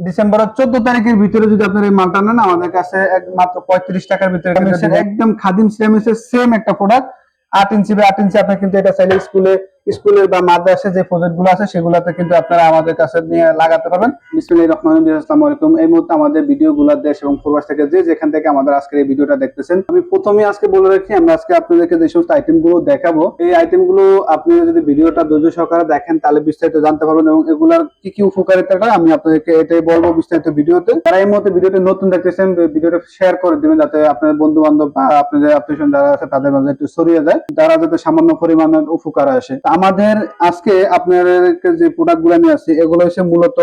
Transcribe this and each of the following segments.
ডিসেম্বরের চোদ্দ তারিখের ভিতরে যদি আপনার এই মালটা নেন আমাদের কাছে একমাত্র পঁয়ত্রিশ টাকার ভিতরে একদম খাদিম সিরামিক্সের সেম একটা প্রোডাক্ট আট ইঞ্চি বা আট ইঞ্চি আপনার কিন্তু এটা চাইলে স্কুলে স্কুলের বা মাদ্রাসে যে প্রজেক্টগুলো আছে, সেগুলোতে কিন্তু আপনারা আমাদের কাছে নিয়ে লাগাতে পারবেন। বিসমিল্লাহির রহমানির রহিম, আসসালামু আলাইকুম। এই মুহূর্তে আমাদের ভিডিও গুলো দেশ এবং প্রবাস থেকে যে যেখান থেকে আমাদের আজকের এই ভিডিওটা দেখতেছেন, আমি প্রথমে আজকে বলে রাখি, আমরা আজকে আপনাদেরকে যে সমস্ত আইটেমগুলো দেখাবো, এই আইটেমগুলো আপনি যদি ভিডিওটা ধৈর্য সহকারে দেখেন, তাহলে বিস্তারিত জানতে পারবেন এবং এগুলার কি কি উপকারিতাটা আমি আপনাদেরকে এটাই বলব বিস্তারিত ভিডিওতে। যারা এই মুহূর্তে ভিডিওটি নতুন দেখতেছেন, ভিডিওটা শেয়ার করে দিবেন যাতে আপনার বন্ধু বান্ধব বা আপনাদের আত্মীয় যারা আছে, তাদের মাঝে একটু ছড়িয়ে যায় তারা যাতে সামান্য পরিমাণের উপকার আসে। আমাদের আজকে আপনাদেরকে যে প্রোডাক্টগুলো নিয়ে আসছি এগুলো হচ্ছে মূলত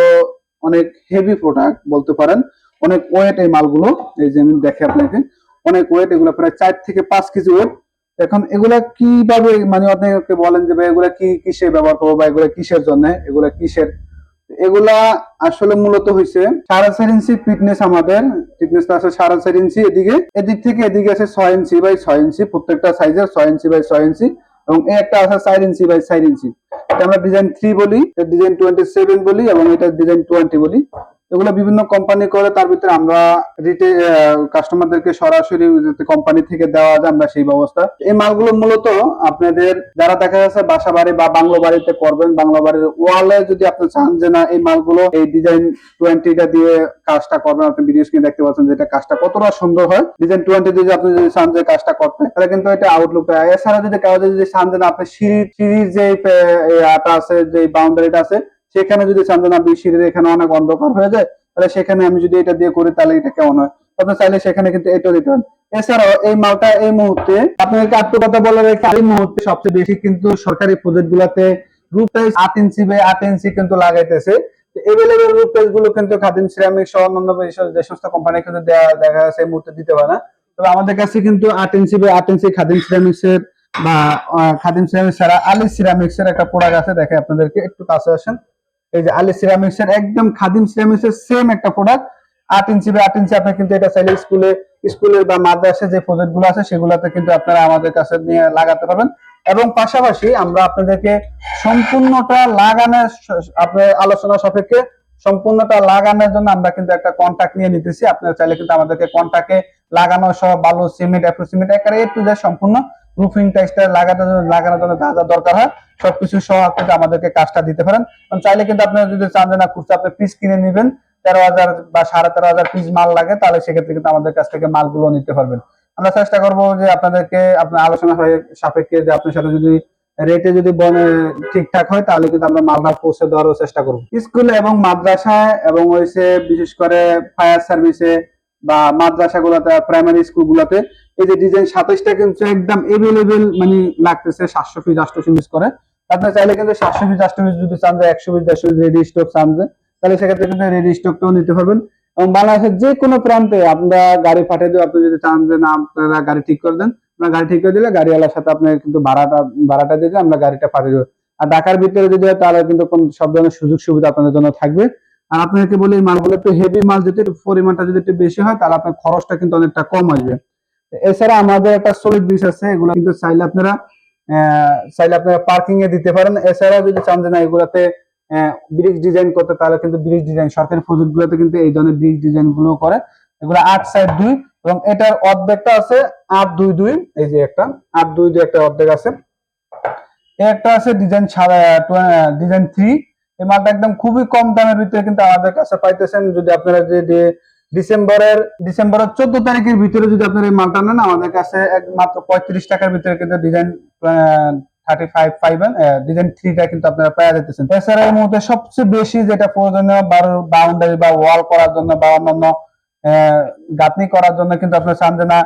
অনেক হেভি প্রোডাক্ট বলতে পারেন। অনেক ওয়েট এই মালগুলো, এই যে আমি দেখে আপনাকে। অনেক ওয়েট এগুলো প্রায় চার থেকে পাঁচ কেজি ওয়েট এখন এগুলা কীভাবে মানে আপনাকে বলেন যে, ভাই, এগুলা কি কিসে ব্যবহার করব বা এগুলা কিসের জন্য? এগুলা কিসের? এগুলা আসলে মূলত হয়েছে সাড়ে চার ইঞ্চি ফিটনেস আমাদের। ফিটনেস আছে সাড়ে চার ইঞ্চি এদিকে। এদিক থেকে এদিকে আছে ছয় ইঞ্চি বাই ছয় ইঞ্চি, প্রত্যেকটা সাইজের ছয় ইঞ্চি বাই ছয় ইঞ্চি। এবং এই একটা আছে চার ইঞ্চি বাই চার ইঞ্চি এটা আমরা ডিজাইন থ্রি বলি ডিজাইন টোয়েন্টি সেভেন বলি এবং এটা ডিজাইন টোয়েন্টি বলি। এগুলো বিভিন্ন কোম্পানি করে, তার ভিতরে আমরা রিটে কাস্টমারদেরকে সরাসরি কোম্পানি থেকে দেওয়া যায়, আমরা সেই ব্যবস্থা। এই মালগুলো মূলত আপনাদের যারা দেখা যাচ্ছে বাসা বাড়ি বা বাংলো বাড়িতে করবেন। বাংলো বাড়ির ওয়ালে যদি আপনি চান যে না, এই মালগুলো এই ডিজাইন টোয়েন্টিটা দিয়ে কাজটা করবেন, আপনি ভিডিও স্ক্রিন দেখতে পাচ্ছেন যে এটা কাজটা কতটা সুন্দর হয়। ডিজাইন টোয়েন্টি দিয়ে আপনি যদি চান যে কাজটা করতে, তাহলে কিন্তু এটা আউটলুক এছাড়া যদি কাগজে যদি চান যে না, আপনি সিঁড়ি, সিঁড়ির যে আটা আছে, যে বাউন্ডারিটা আছে সেখানে যদি চান যে না সিঁড়ির এখানে অনেক অন্ধকার হয়ে যায়, তাহলে সেখানে আমি যদি এটা দিয়ে করি, তাহলে এটা কেমন হয়? আপনি চাইলে সেখানে কিন্তু এটা দিতে পারেন। এছাড়াও এই মালটা এই মুহূর্তে, আপনাদেরকে আরেকটু কথা বলে রেখে, এই মুহূর্তে সবচেয়ে বেশি কিন্তু সরকারি প্রজেক্ট গুলাতে রূপ প্রাইস আট ইঞ্চি বাই আট ইঞ্চি কিন্তু লাগাইতেছে। এভেলেবেলগুলো কিন্তু খাদিম সিরামিক সহ অন্যান্য যে সমস্ত কোম্পানি কিন্তু দেখা যাচ্ছে এই মুহূর্তে দিতে পারে না। তবে আমাদের কাছে কিন্তু আট ইঞ্চি বাই আট ইঞ্চি খাদিম সিরামিক্স এর বা খাদিম সিরামিক্স ছাড়া আলি সিরামিক্স এর একটা প্রোডাক্ট আছে, দেখে আপনাদেরকে একটু কাছে আসেন। এই যে আলি সিরামিক্স এর একদম খাদিম সিরামিক্স এর সেম একটা প্রোডাক্ট আট ইঞ্চি বা আট ইঞ্চি আপনি কিন্তু এটা চাইলে স্কুলে, স্কুলের বা মাদ্রাসে যে প্রজেক্টগুলো আছে সেগুলোতে কিন্তু আপনারা আমাদের কাছে নিয়ে লাগাতে পারবেন। এবং পাশাপাশি আমরা আপনাদেরকে সম্পূর্ণটা লাগানোর আপনার আলোচনা সাপেক্ষে সম্পূর্ণটা লাগানোর জন্য আমরা কিন্তু একটা কন্ট্যাক্ট নিয়ে নিতেছি। আপনারা চাইলে কিন্তু আমাদেরকে কন্ট্যাক্টে লাগানো সহ বালু, সিমেন্ট এফ সিমেন্ট একারে একটু যে সম্পূর্ণ রুফিং টাইসটা লাগানোর জন্য লাগানোর জন্য যা যা দরকার হয়, সবকিছু সহ আপনি আমাদেরকে কাজটা দিতে পারেন। কারণ চাইলে কিন্তু আপনারা যদি চান যে না, খুচরা আপনি পিস কিনে নেবেন, তেরো হাজার বা সাড়ে তেরো হাজার পিস মাল লাগে, তাহলে সেক্ষেত্রে কিন্তু আমাদের কাছ থেকে মালগুলো নিতে পারবেন। আমরা চেষ্টা করব যে আপনাদেরকে আপনার আলোচনা হয়ে সাপেক্ষে যে আপনার সাথে যদি রেটে যদি বনে ঠিকঠাক হয়, তাহলে কিন্তু আমরা মালটা পৌঁছে দেওয়ারও চেষ্টা করব। স্কুল এবং মাদ্রাসায় এবং হয়েছে বিশেষ করে ফায়ার সার্ভিসে বা মাদ্রাসা গুলাতে প্রাইমারি স্কুল গুলাতে এই যে ডিজাইন সাতাইশটা কিন্তু একদম এভেলেবেল মানে লাগতেছে সাতশো পিস আটশো পিস করে। আপনার চাইলে কিন্তু সাতশো পিস আটশো পিস যদি চান যে একশো পিস দেড়শো পিস রেডি স্টক চান যে, তাহলে সেক্ষেত্রে কিন্তু রেডি স্টকটাও নিতে পারবেন। এবং বাংলাদেশের যে কোনো প্রান্তে আপনারা গাড়ি পাঠিয়ে দেবো। আপনি যদি চান যে না, আপনারা গাড়ি ঠিক করে দেন আমরা গাড়ি ঠিক করে দিলে গাড়িওয়ালার সাথে আপনার কিন্তু ভাড়াটা ভাড়াটা দিয়ে দিয়ে আমরা গাড়িটা পাঠিয়ে দেবো। আর ঢাকার ভিতরে যদি হয়, তাহলে কিন্তু কোন সব ধরনের সুযোগ সুবিধা আপনাদের জন্য থাকবে। আর আপনাকে বলি মালগুলো একটু হেভি মাল, যদি একটু পরিমাণটা যদি একটু বেশি হয়, তাহলে আপনার খরচটা কিন্তু অনেকটা কম আসবে। এছাড়া আমাদের একটা সলিড বিচ আছে, এগুলো কিন্তু চাইলে আপনারা চাইলে আপনারা পার্কিং এ দিতে পারেন। এছাড়া যদি চান যে না, এগুলাতে ব্রিজ ডিজাইন করতে, তাহলে কিন্তু ব্রিজ ডিজাইন সরকারি প্রজেক্ট গুলোতে কিন্তু এই ধরনের ব্রিজ ডিজাইনগুলো করে। এগুলো আট সাইড দুই, এবং এটার অর্ধেকটা আছে আট দুই দুই, এই যে একটা, আট দুই দুই একটা অর্ধেক আছে। একটা আছে ডিজাইন ডিজাইন থ্রি এই মালটা একদম খুবই কম দামের ভিতরে কিন্তু আমাদের কাছে পাইতেছেন। যদি আপনারা যে ডিসেম্বরের ডিসেম্বরের চোদ্দ তারিখের ভিতরে যদি আপনারা এই মালটা নেন, আমাদের কাছে এক মাত্র পঁয়ত্রিশ টাকার ভিতরে কিন্তু ডিজাইন আমি না।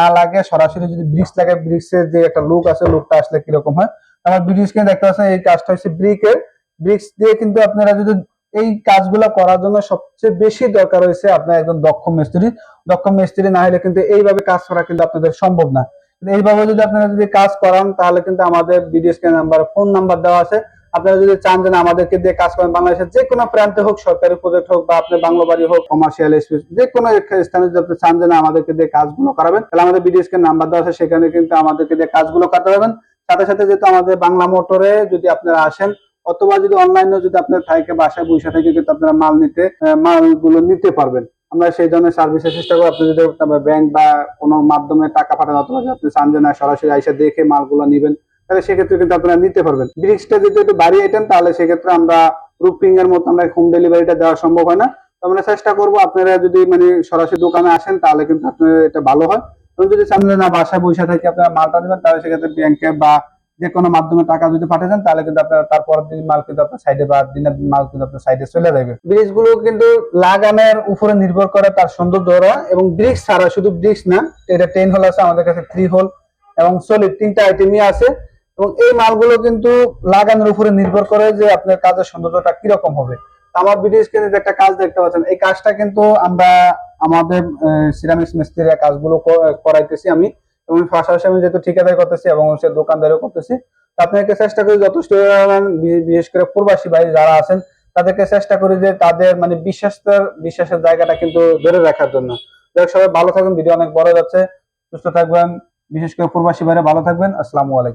না লাগে সরাসরি যদি ব্রিক্স লাগে ব্রিক্সের যে একটা লুক আছে লুকটা আসলে কীরকম হয়? আমার ব্রিক্স কিন্তু দেখতে পাচ্ছেন, এই কাজটা হচ্ছে ব্রিকের ব্রিক্স দিয়ে কিন্তু আপনারা যদি এই কাজগুলো করার জন্য সবচেয়ে বেশি দরকার হয়েছে আপনার একজন দক্ষ মিস্ত্রি। দক্ষ মিস্ত্রি না হলে কিন্তু এইভাবে কাজ করা কিন্তু আপনাদের সম্ভব না। এইভাবে যদি আপনারা যদি কাজ করান, তাহলে কিন্তু আমাদের video screen number phone number দেওয়া আছে। আপনারা যদি চান যে আমাদেরকে দিয়ে কাজ করেন বাংলাদেশের যে কোনো প্রান্তে হোক, সরকারি প্রজেক্ট হোক বা আপনার বাংলা বাড়ি হোক কমার্শিয়াল স্পেস যে কোনো স্থানে যদি আপনি চান যে আমাদেরকে দিয়ে কাজগুলো করাবেন, তাহলে আমাদের ভিডিও স্ক্রিন নাম্বার দেওয়া আছে। সেখানে কিন্তু আমাদেরকে দিয়ে কাজগুলো করতে পারবেন। সাথে সাথে যেহেতু আমাদের বাংলা মোটরে যদি আপনারা আসেন অথবা যদি অনলাইনে যদি আপনার থাকে, বাসায় বসে থেকে কিন্তু আপনারা মাল নিতে মালগুলো নিতে পারবেন। আমরা সেই ধরনের সার্ভিসের চেষ্টা করব আপনি যদি ব্যাংক বা কোনো মাধ্যমে টাকা পাঠান অথবা আপনি চান না সরাসরি আইসা দেখে মালগুলো নিবেন, তাহলে সেক্ষেত্রে কিন্তু আপনারা নিতে পারবেন। ব্রিক্সটা যদি একটু বাড়ি আইটেম তাহলে সেক্ষেত্রে আমরা রুপিং এর মতো আমরা হোম ডেলিভারিটা দেওয়া সম্ভব হয় না। তো আমরা চেষ্টা করব আপনারা যদি মানে সরাসরি দোকানে আসেন, তাহলে কিন্তু আপনার এটা ভালো হয়। এবং যদি সামনে না বাসায় বসে থেকে আপনারা মালটা নেবেন, তাহলে সেক্ষেত্রে ব্যাংকে বা যে কোনো মাধ্যমে টাকা যদি পাঠিয়ে দেন, তাহলে কিন্তু আপনারা তারপর দিন মাল কিন্তু আপনার সাইডে বা দিনের দিন মাল কিন্তু আপনার সাইডে চলে যাবে। ব্রিজগুলো কিন্তু লাগানোর উপরে নির্ভর করে তার সৌন্দর্য এবং ব্রিক্স ছাড়া শুধু ব্রিক্স না, এটা টেন হোল আছে, আমাদের কাছে থ্রি হোল এবং সলিড তিনটা আইটেমই আছে। এবং এই মালগুলো কিন্তু লাগানোর উপরে নির্ভর করে যে আপনার কাজের সৌন্দর্যটা কীরকম হবে। আমার ভিডিও কিন্তু একটা কাজ দেখতে পাচ্ছেন, এই কাজটা কিন্তু আমরা আমাদের সিরামিক্স মিস্ত্রির কাজগুলো করাইতেছি আমি। এবং পাশাপাশি আমি যেহেতু ঠিকাদারি করতেছি এবং সে দোকানদারিও করতেছি আপনাকে চেষ্টা করি যথেষ্ট বিশেষ করে প্রবাসী ভাই যারা আছেন, তাদেরকে চেষ্টা করি যে তাদের মানে বিশ্বাসের বিশ্বাসের জায়গাটা কিন্তু ধরে রাখার জন্য। যাই সবাই ভালো থাকবেন, ভিডিও অনেক বড় যাচ্ছে। সুস্থ থাকবেন, বিশেষ করে প্রবাসী বাইরে ভালো থাকবেন। আসসালামু আলাইকুম।